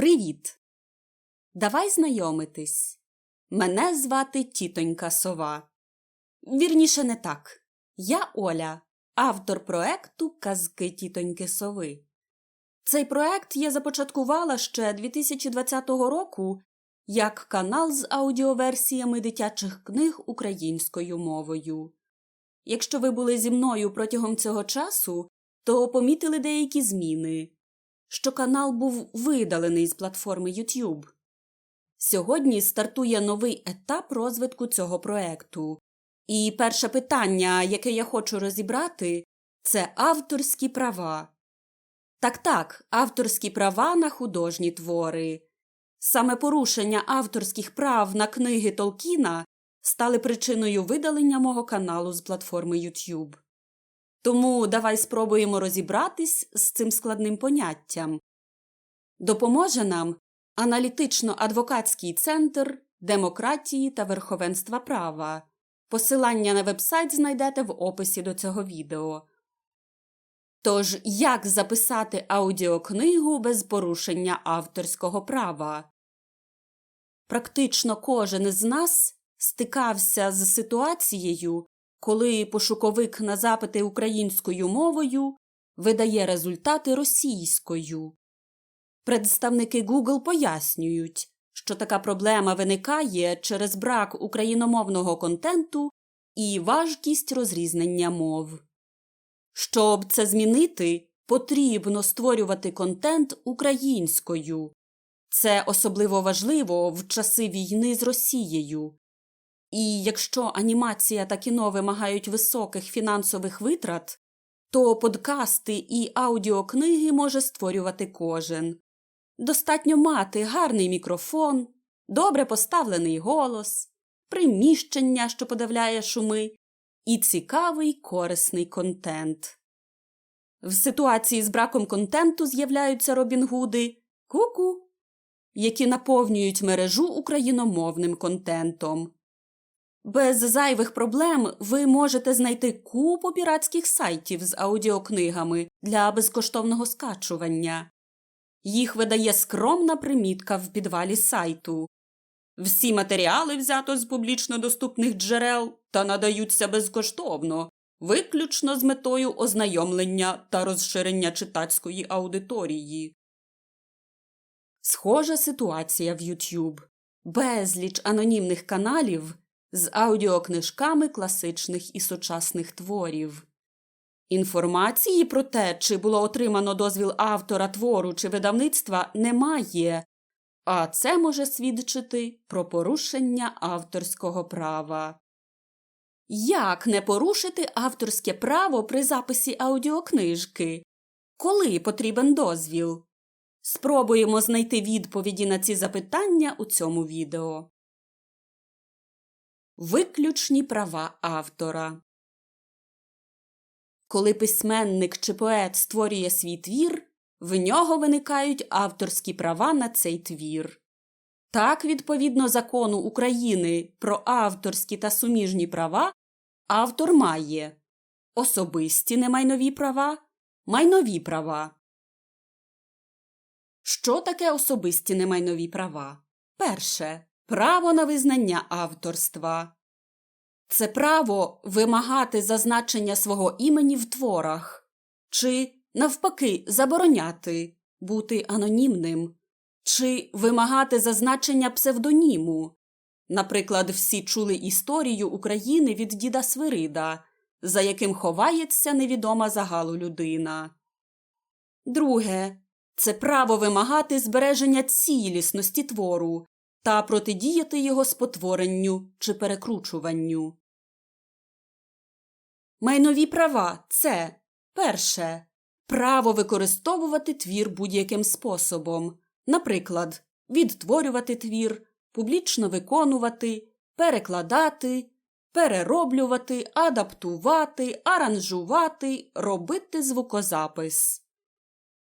Привіт! Давай знайомитись. Мене звати тітонька Сова. Вірніше, не так. Я Оля, автор проекту Казки тітоньки Сови. Цей проект я започаткувала ще 2020 року як канал з аудіоверсіями дитячих книг українською мовою. Якщо ви були зі мною протягом цього часу, то помітили деякі зміни, що канал був видалений з платформи YouTube. Сьогодні стартує новий етап розвитку цього проекту. І перше питання, яке я хочу розібрати, це авторські права. Так так, авторські права на художні твори. Саме порушення авторських прав на книги Толкіна стали причиною видалення мого каналу з платформи YouTube. Тому давай спробуємо розібратись з цим складним поняттям. Допоможе нам аналітично-адвокатський центр демократії та верховенства права. Посилання на вебсайт знайдете в описі до цього відео. Тож, як записати аудіокнигу без порушення авторського права? Практично кожен із нас стикався з ситуацією, коли пошуковик на запити українською мовою видає результати російською. Представники Google пояснюють, що така проблема виникає через брак україномовного контенту і важкість розрізнення мов. Щоб це змінити, потрібно створювати контент українською. Це особливо важливо в часи війни з Росією. І якщо анімація та кіно вимагають високих фінансових витрат, то подкасти і аудіокниги може створювати кожен. Достатньо мати гарний мікрофон, добре поставлений голос, приміщення, що подавляє шуми, і цікавий корисний контент. В ситуації з браком контенту з'являються робінгуди ку-ку, які наповнюють мережу україномовним контентом. Без зайвих проблем ви можете знайти купу піратських сайтів з аудіокнигами для безкоштовного скачування. Їх видає скромна примітка в підвалі сайту. Всі матеріали взято з публічно доступних джерел та надаються безкоштовно, виключно з метою ознайомлення та розширення читацької аудиторії. Схожа ситуація в YouTube. Безліч анонімних каналів з аудіокнижками класичних і сучасних творів. Інформації про те, чи було отримано дозвіл автора твору чи видавництва, немає, а це може свідчити про порушення авторського права. Як не порушити авторське право при записі аудіокнижки? Коли потрібен дозвіл? Спробуємо знайти відповіді на ці запитання у цьому відео. Виключні права автора Коли письменник чи поет створює свій твір, в нього виникають авторські права на цей твір. Так, відповідно закону України про авторські та суміжні права, автор має особисті немайнові права, майнові права. Що таке особисті немайнові права? Перше. Право на визнання авторства. Це право вимагати зазначення свого імені в творах, чи, навпаки, забороняти бути анонімним, чи вимагати зазначення псевдоніму. Наприклад, всі чули історію України від діда Свирида, за яким ховається невідома загалу людина. Друге це право вимагати збереження цілісності твору та протидіяти його спотворенню чи перекручуванню. Майнові права це перше право використовувати твір будь-яким способом, наприклад, відтворювати твір, публічно виконувати, перекладати, перероблювати, адаптувати, аранжувати, робити звукозапис.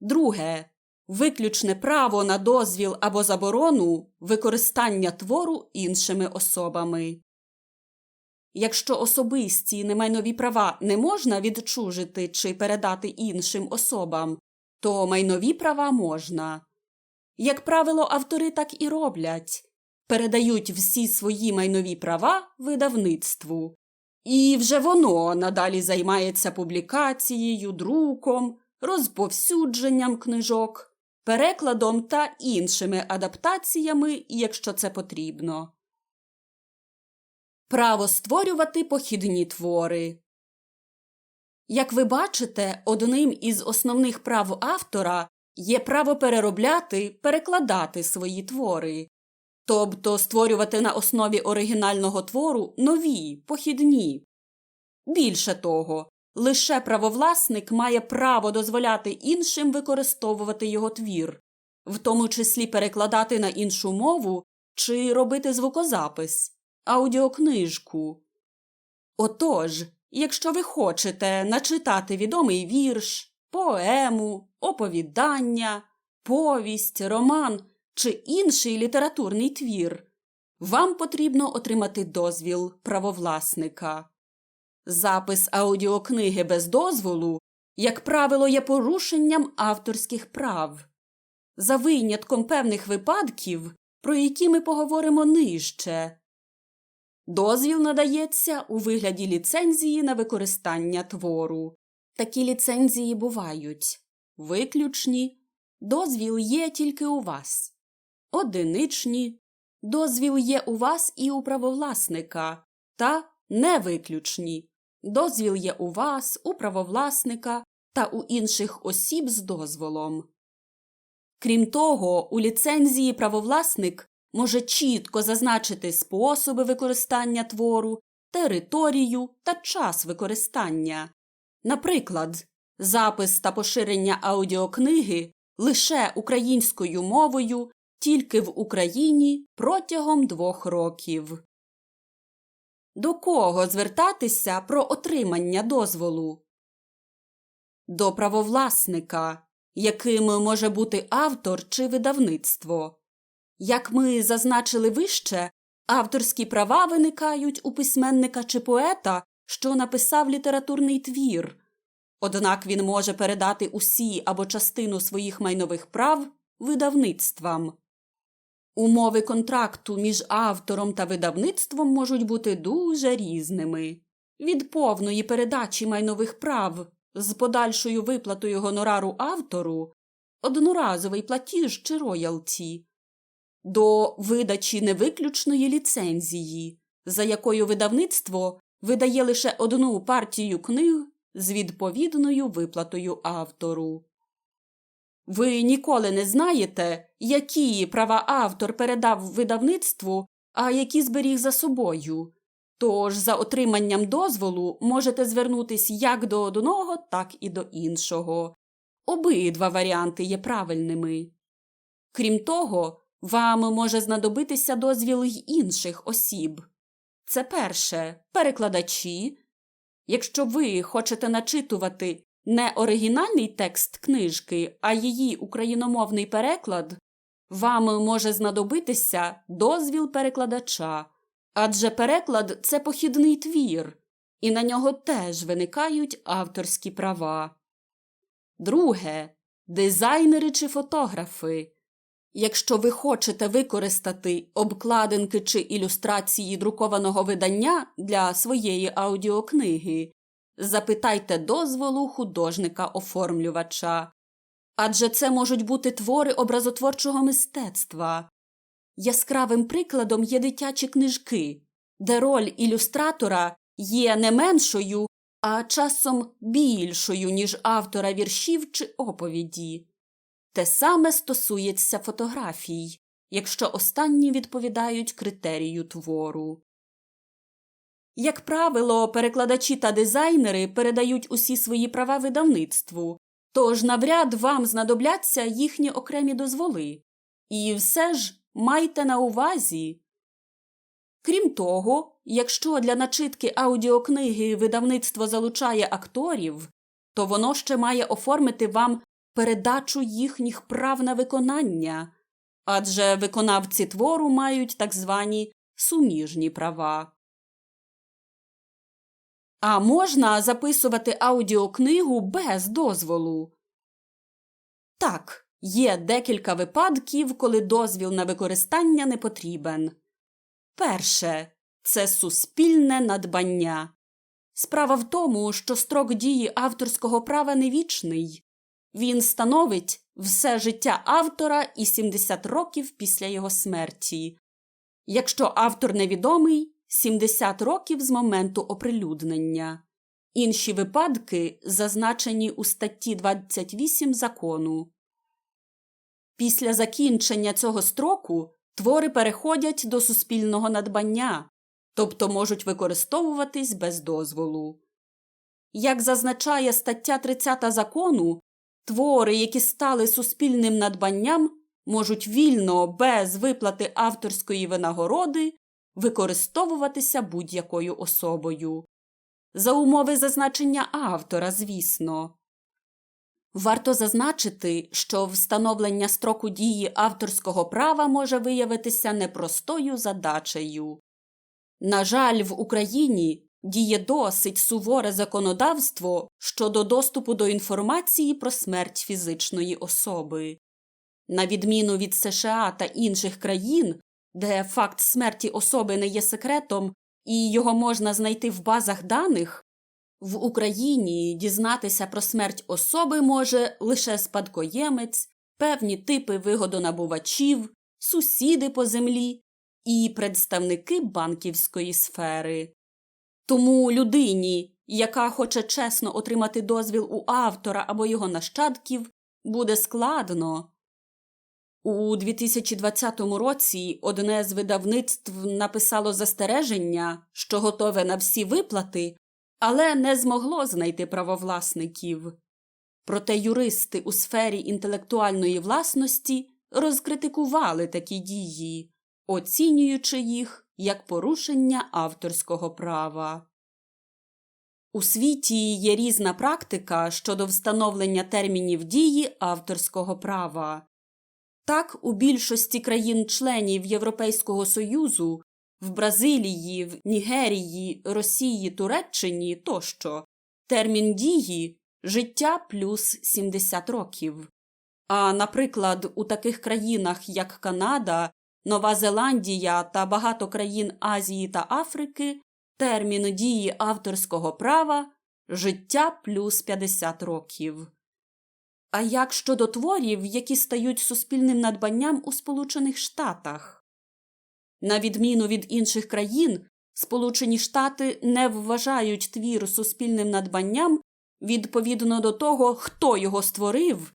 Друге виключне право на дозвіл або заборону використання твору іншими особами. Якщо особисті немайнові права не можна відчужити чи передати іншим особам, то майнові права можна. Як правило, автори так і роблять передають всі свої майнові права видавництву. І вже воно надалі займається публікацією, друком, розповсюдженням книжок, перекладом та іншими адаптаціями, якщо це потрібно. Право створювати похідні твори. Як ви бачите, одним із основних прав автора є право переробляти, перекладати свої твори, тобто створювати на основі оригінального твору нові, похідні. Більше того, лише правовласник має право дозволяти іншим використовувати його твір, в тому числі перекладати на іншу мову чи робити звукозапис, аудіокнижку. Отож, якщо ви хочете начитати відомий вірш, поему, оповідання, повість, роман чи інший літературний твір, вам потрібно отримати дозвіл правовласника. Запис аудіокниги без дозволу, як правило, є порушенням авторських прав. За винятком певних випадків, про які ми поговоримо нижче. Дозвіл надається у вигляді ліцензії на використання твору. Такі ліцензії бувають виключні, дозвіл є тільки у вас, одиничні, дозвіл є у вас і у правовласника, та невиключні, дозвіл є у вас, у правовласника та у інших осіб з дозволом. Крім того, у ліцензії правовласник може чітко зазначити способи використання твору, територію та час використання. Наприклад, запис та поширення аудіокниги лише українською мовою тільки в Україні протягом двох років. До кого звертатися про отримання дозволу? До правовласника, яким може бути автор чи видавництво. Як ми зазначили вище, авторські права виникають у письменника чи поета, що написав літературний твір, однак він може передати усі або частину своїх майнових прав видавництвам. Умови контракту між автором та видавництвом можуть бути дуже різними від повної передачі майнових прав з подальшою виплатою гонорару автору, одноразовий платіж чи роялті, до видачі невиключної ліцензії, за якою видавництво видає лише одну партію книг з відповідною виплатою автору. Ви ніколи не знаєте, які права автор передав видавництву, а які зберіг за собою. Тож за отриманням дозволу можете звернутись як до одного, так і до іншого. Обидва варіанти є правильними. Крім того, вам може знадобитися дозвіл й інших осіб. Це перше перекладачі. Якщо ви хочете начитувати не оригінальний текст книжки, а її україномовний переклад, вам може знадобитися дозвіл перекладача, адже переклад це похідний твір, і на нього теж виникають авторські права. Друге дизайнери чи фотографи. Якщо ви хочете використати обкладинки чи ілюстрації друкованого видання для своєї аудіокниги, запитайте дозволу художника-оформлювача. Адже це можуть бути твори образотворчого мистецтва. Яскравим прикладом є дитячі книжки, де роль ілюстратора є не меншою, а часом більшою, ніж автора віршів чи оповіді. Те саме стосується фотографій, якщо останні відповідають критерію твору. Як правило, перекладачі та дизайнери передають усі свої права видавництву, тож навряд вам знадобляться їхні окремі дозволи. І все ж майте на увазі. Крім того, якщо для начитки аудіокниги видавництво залучає акторів, то воно ще має оформити вам передачу їхніх прав на виконання, адже виконавці твору мають так звані суміжні права. А можна записувати аудіокнигу без дозволу? Так, є декілька випадків, коли дозвіл на використання не потрібен. Перше це суспільне надбання. Справа в тому, що строк дії авторського права не вічний. Він становить все життя автора і 70 років після його смерті. Якщо автор невідомий 70 років з моменту оприлюднення. Інші випадки зазначені у статті 28 закону. Після закінчення цього строку твори переходять до суспільного надбання, тобто можуть використовуватись без дозволу. Як зазначає стаття 30 закону, твори, які стали суспільним надбанням, можуть вільно, без виплати авторської винагороди, використовуватися будь-якою особою. За умови зазначення автора, звісно. Варто зазначити, що встановлення строку дії авторського права може виявитися непростою задачею. На жаль, в Україні діє досить суворе законодавство щодо доступу до інформації про смерть фізичної особи. На відміну від США та інших країн, де факт смерті особи не є секретом і його можна знайти в базах даних, в Україні дізнатися про смерть особи може лише спадкоємець, певні типи вигодонабувачів, сусіди по землі і представники банківської сфери. Тому людині, яка хоче чесно отримати дозвіл у автора або його нащадків, буде складно. У 2020 році одне з видавництв написало застереження, що готове на всі виплати, але не змогло знайти правовласників. Проте юристи у сфері інтелектуальної власності розкритикували такі дії, оцінюючи їх як порушення авторського права. У світі є різна практика щодо встановлення термінів дії авторського права. Так, у більшості країн-членів Європейського Союзу, в Бразилії, в Нігерії, Росії, Туреччині тощо термін дії життя плюс 70 років. А, наприклад, у таких країнах, як Канада, Нова Зеландія та багато країн Азії та Африки, термін дії авторського права життя плюс 50 років. А як щодо творів, які стають суспільним надбанням у Сполучених Штатах? На відміну від інших країн, Сполучені Штати не вважають твір суспільним надбанням відповідно до того, хто його створив,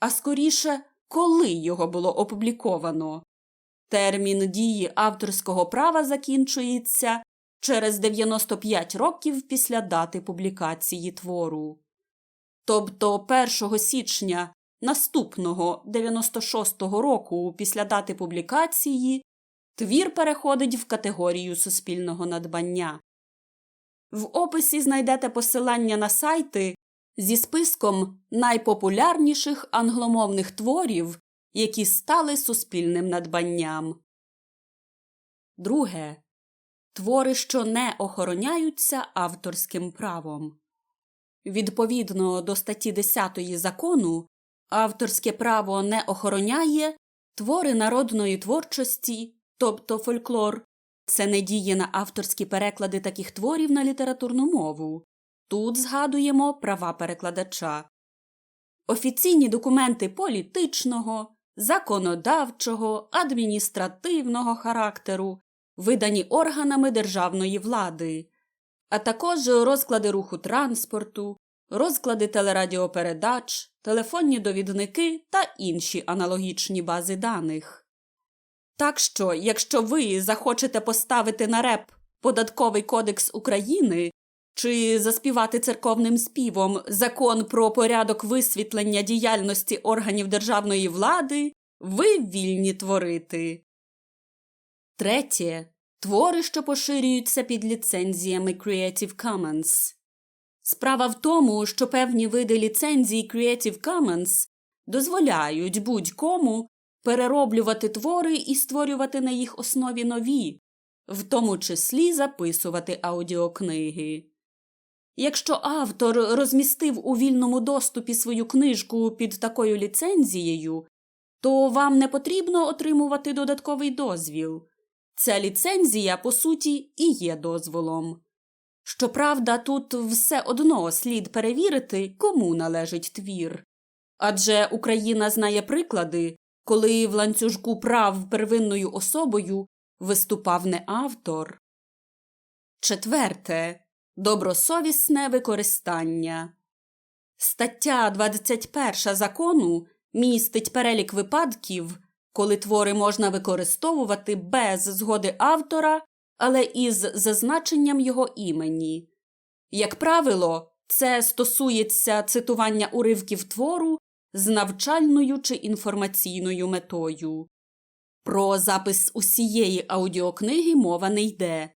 а скоріше, коли його було опубліковано. Термін дії авторського права закінчується через 95 років після дати публікації твору. Тобто 1 січня наступного 96-го року після дати публікації твір переходить в категорію суспільного надбання. В описі знайдете посилання на сайти зі списком найпопулярніших англомовних творів, які стали суспільним надбанням. Друге. Твори, що не охороняються авторським правом. Відповідно до статті 10 закону, авторське право не охороняє твори народної творчості, тобто фольклор, це не діє на авторські переклади таких творів на літературну мову. Тут згадуємо права перекладача. Офіційні документи політичного, законодавчого, адміністративного характеру, видані органами державної влади, а також розклади руху транспорту, розклади телерадіопередач, телефонні довідники та інші аналогічні бази даних. Так що, якщо ви захочете поставити на реп Податковий кодекс України чи заспівати церковним співом закон про порядок висвітлення діяльності органів державної влади, ви вільні творити. Третє. Твори, що поширюються під ліцензіями Creative Commons. Справа в тому, що певні види ліцензій Creative Commons дозволяють будь-кому перероблювати твори і створювати на їх основі нові, в тому числі записувати аудіокниги. Якщо автор розмістив у вільному доступі свою книжку під такою ліцензією, то вам не потрібно отримувати додатковий дозвіл. Ця ліцензія, по суті, і є дозволом. Щоправда, тут все одно слід перевірити, кому належить твір. Адже Україна знає приклади, коли в ланцюжку прав первинною особою виступав не автор. Четверте. Добросовісне використання. Стаття 21 закону містить перелік випадків, коли твори можна використовувати без згоди автора, але із зазначенням його імені. Як правило, це стосується цитування уривків твору з навчальною чи інформаційною метою. Про запис усієї аудіокниги мова не йде.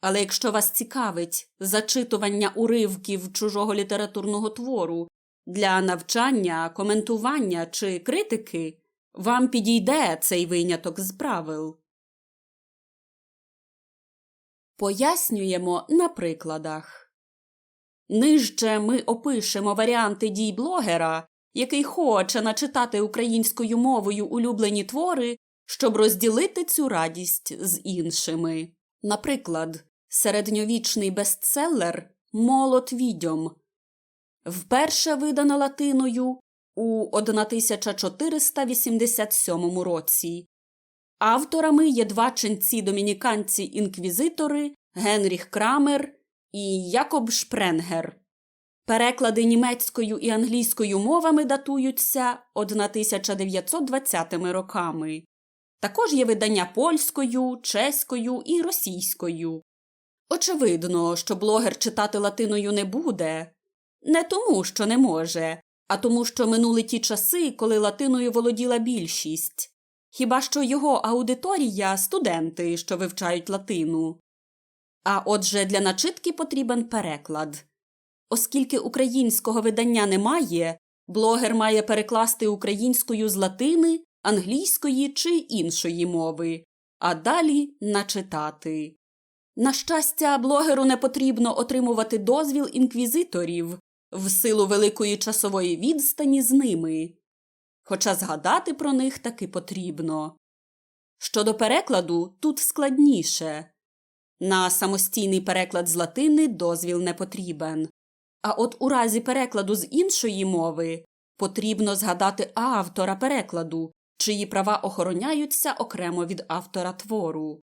Але якщо вас цікавить зачитування уривків чужого літературного твору для навчання, коментування чи критики, вам підійде цей виняток з правил. Пояснюємо на прикладах. Нижче ми опишемо варіанти дій блогера, який хоче начитати українською мовою улюблені твори, щоб розділити цю радість з іншими. Наприклад, середньовічний бестселер Молот відьом вперше видано латиною у 1487 році. Авторами є два ченці домініканці інквізитори Генріх Крамер і Якоб Шпренгер. Переклади німецькою і англійською мовами датуються 1920 роками. Також є видання польською, чеською і російською. Очевидно, що блогер читати латиною не буде. Не тому, що не може, а тому, що минули ті часи, коли латиною володіла більшість. Хіба що його аудиторія студенти, що вивчають латину. А отже, для начитки потрібен переклад. Оскільки українського видання немає, блогер має перекласти українською з латини, англійської чи іншої мови, а далі начитати. На щастя, блогеру не потрібно отримувати дозвіл інквізиторів в силу великої часової відстані з ними, хоча згадати про них таки потрібно. Щодо перекладу, тут складніше. На самостійний переклад з латини дозвіл не потрібен. А от у разі перекладу з іншої мови потрібно згадати автора перекладу, чиї права охороняються окремо від автора твору.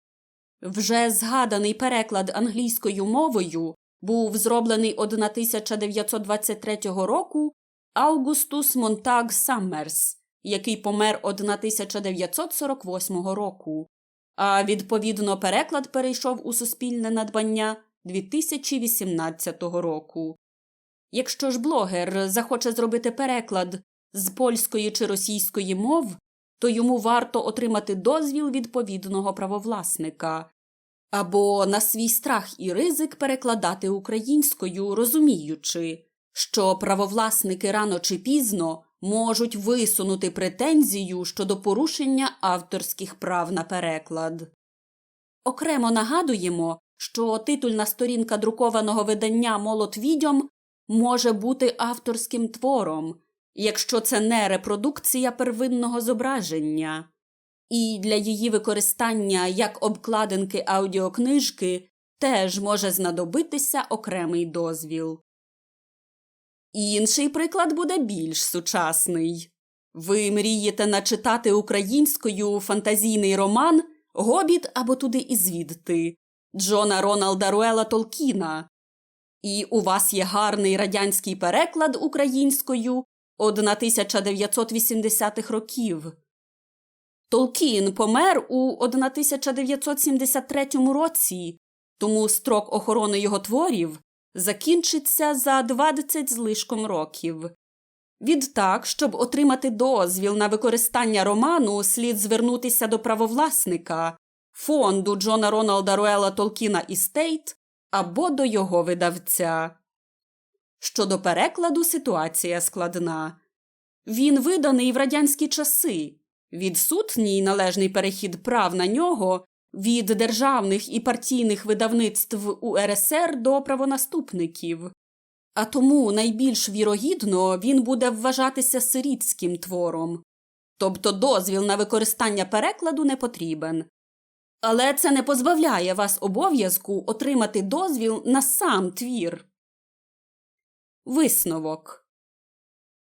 Вже згаданий переклад англійською мовою був зроблений 1923 року Аугустус Монтаг Саммерс, який помер 1948 року, а відповідно переклад перейшов у суспільне надбання 2018 року. Якщо ж блогер захоче зробити переклад з польської чи російської мов, то йому варто отримати дозвіл відповідного правовласника або на свій страх і ризик перекладати українською, розуміючи, що правовласники рано чи пізно можуть висунути претензію щодо порушення авторських прав на переклад. Окремо нагадуємо, що титульна сторінка друкованого видання Молот відьом може бути авторським твором, якщо це не репродукція первинного зображення, і для її використання як обкладинки аудіокнижки теж може знадобитися окремий дозвіл. Інший приклад буде більш сучасний. Ви мрієте начитати українською фантазійний роман Гобіт або туди і звідти Джона Роналда Руела Толкіна. І у вас є гарний радянський переклад українською 1980-х років. Толкін помер у 1973 році, тому строк охорони його творів закінчиться за 20 злишком років. Відтак, щоб отримати дозвіл на використання роману, слід звернутися до правовласника, фонду Джона Роналда Руела Толкіна Істейт або до його видавця. Щодо перекладу ситуація складна. Він виданий в радянські часи. Відсутній належний перехід прав на нього від державних і партійних видавництв УРСР до правонаступників. а тому найбільш вірогідно він буде вважатися сирітським твором. Тобто дозвіл на використання перекладу не потрібен. Але це не позбавляє вас обов'язку отримати дозвіл на сам твір. Висновок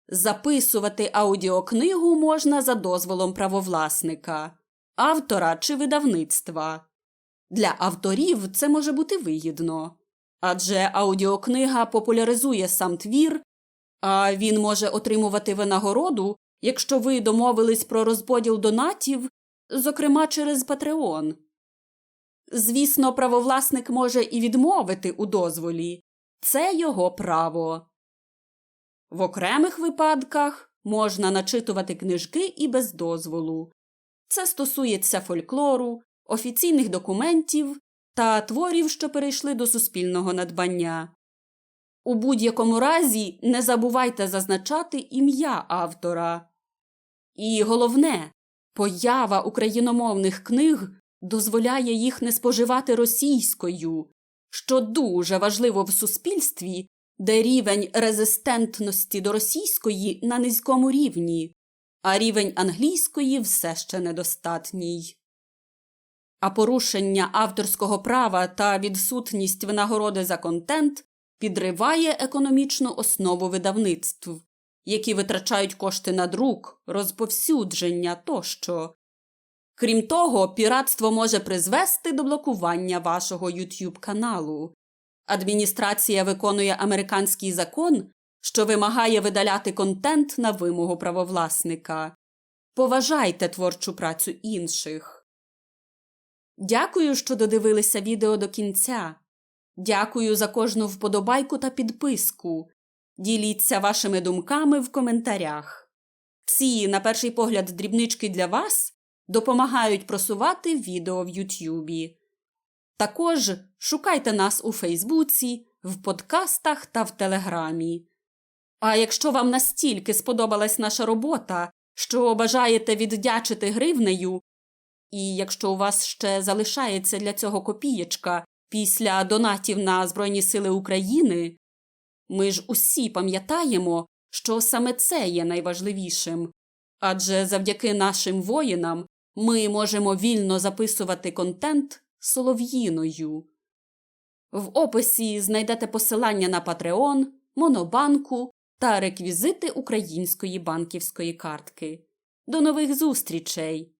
Записувати аудіокнигу можна за дозволом правовласника, автора чи видавництва. Для авторів це може бути вигідно, адже аудіокнига популяризує сам твір, а він може отримувати винагороду, якщо ви домовились про розподіл донатів, зокрема через Patreon. Звісно, правовласник може і відмовити у дозволі це його право. В окремих випадках можна начитувати книжки і без дозволу. Це стосується фольклору, офіційних документів та творів, що перейшли до суспільного надбання. У будь-якому разі не забувайте зазначати ім'я автора. І головне, поява україномовних книг дозволяє їх не споживати російською, що дуже важливо в суспільстві, де рівень резистентності до російської на низькому рівні, а рівень англійської все ще недостатній. А порушення авторського права та відсутність винагороди за контент підриває економічну основу видавництв, які витрачають кошти на друк, розповсюдження тощо. Крім того, піратство може призвести до блокування вашого YouTube каналу. Адміністрація виконує американський закон, що вимагає видаляти контент на вимогу правовласника. Поважайте творчу працю інших. Дякую, що додивилися відео до кінця. Дякую за кожну вподобайку та підписку. Діліться вашими думками в коментарях. Ці, на перший погляд, дрібнички для вас допомагають просувати відео в Ютюбі. Також шукайте нас у Фейсбуці, в подкастах та в Телеграмі. А якщо вам настільки сподобалась наша робота, що бажаєте віддячити гривнею, і якщо у вас ще залишається для цього копієчка після донатів на Збройні Сили України, ми ж усі пам'ятаємо, що саме це є найважливішим, адже завдяки нашим воїнам ми можемо вільно записувати контент солов'їною. В описі знайдете посилання на Patreon, Монобанку та реквізити української банківської картки. До нових зустрічей!